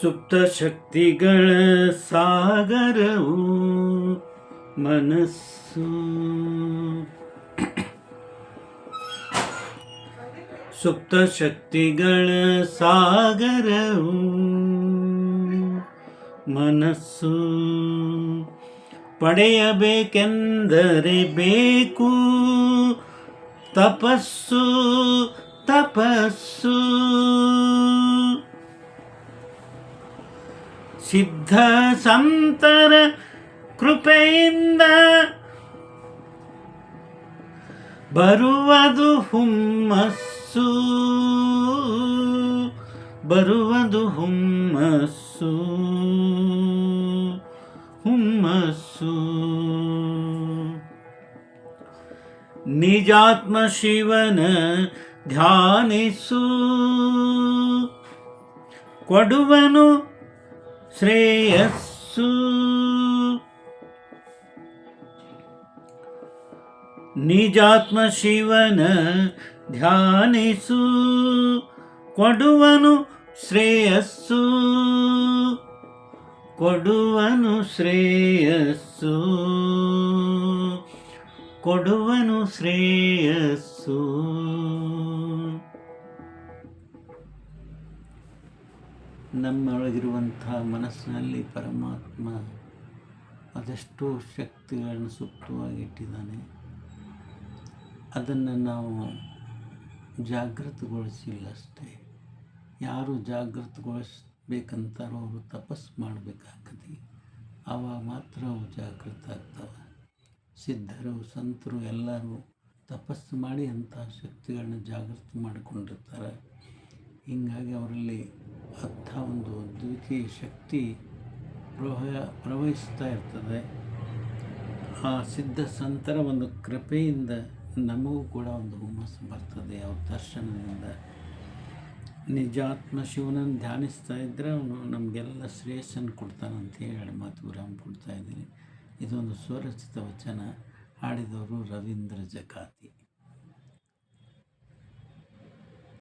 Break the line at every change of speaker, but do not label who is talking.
ಸುಪ್ತ ಶಕ್ತಿಗಳ ಸಾಗರವು ಮನಸ್ಸು. ಸುಪ್ತ ಶಕ್ತಿಗಳ ಸಾಗರವು ಮನಸ್ಸು. ಪಡೆಯಬೇಕೆಂದರೆ ಬೇಕು ತಪಸ್ಸು ತಪಸ್ಸು. ಸಿದ್ಧ ಸಂತರ ಕೃಪೆಯಿಂದ ಬರುವುದು ಹುಮ್ಮಸ್ಸು ಬರುವುದು ಹುಮ್ಮಸ್ಸು ಹುಮ್ಮಸ್ಸು. ನಿಜಾತ್ಮ ಶಿವನ ಧ್ಯಾನಿಸು ಕೊಡುವನು ಶ್ರೇಯಸ್ಸು ನಿಜಾತ್ಮ ಶಿವನ ಧ್ಯಾನಿಸು ಕೊಡುವನು ಶ್ರೇಯಸ್ಸು ಕೊಡುವನು ಶ್ರೇಯಸ್ಸು ಕೊಡುವನು ಶ್ರೇಯಸ್ಸು ನಮ್ಮೊಳಗಿರುವಂಥ ಮನಸ್ಸಿನಲ್ಲಿ ಪರಮಾತ್ಮ ಅದೆಷ್ಟೋ ಶಕ್ತಿಗಳನ್ನು ಸುಪ್ತವಾಗಿ ಇಟ್ಟಿದ್ದಾನೆ. ಅದನ್ನು ನಾವು ಜಾಗೃತಗೊಳಿಸಿಲ್ಲ ಅಷ್ಟೇ. ಯಾರು ಜಾಗೃತಗೊಳಿಸ್ಬೇಕಂತಾರೋ ಅವರು ತಪಸ್ಸು ಮಾಡಬೇಕಾಗ್ತದೆ ಆವಾಗ ಮಾತ್ರ ಅವು ಜಾಗೃತ ಆಗ್ತವೆ. ಸಿದ್ಧರು, ಸಂತರು ಎಲ್ಲರೂ ತಪಸ್ಸು ಮಾಡಿ ಅಂಥ ಶಕ್ತಿಗಳನ್ನ ಜಾಗೃತಿ ಮಾಡಿಕೊಂಡಿರ್ತಾರೆ. ಹೀಗಾಗಿ ಅವರಲ್ಲಿ ಅಂಥ ಒಂದು ದ್ವಿತೀಯ ಶಕ್ತಿ ಪ್ರವಹ, ಪ್ರವಹಿಸ್ತಾ ಇರ್ತದೆ. ಆ ಸಿದ್ಧ ಸಂತರ ಒಂದು ಕೃಪೆಯಿಂದ ನಮಗೂ ಕೂಡ ಒಂದು ಹುಮ್ಮಸ್ಸು ಬರ್ತದೆ. ಅವ್ರ ದರ್ಶನದಿಂದ ನಿಜಾತ್ಮ ಶಿವನನ್ನು ಧ್ಯಾನಿಸ್ತಾ ಇದ್ದರೆ ಅವನು ನಮಗೆಲ್ಲ ಶ್ರೇಯಸ್ಸನ್ನು ಕೊಡ್ತಾನಂತ ಹೇಳಿ ಮಾತು ವಿರಾಮ ಕೊಡ್ತಾ ಇದ್ದೀನಿ. ಇದೊಂದು ಸ್ವರಚಿತ ವಚನ. ಹಾಡಿದವರು ರವೀಂದ್ರ ಜಕಾತಿ.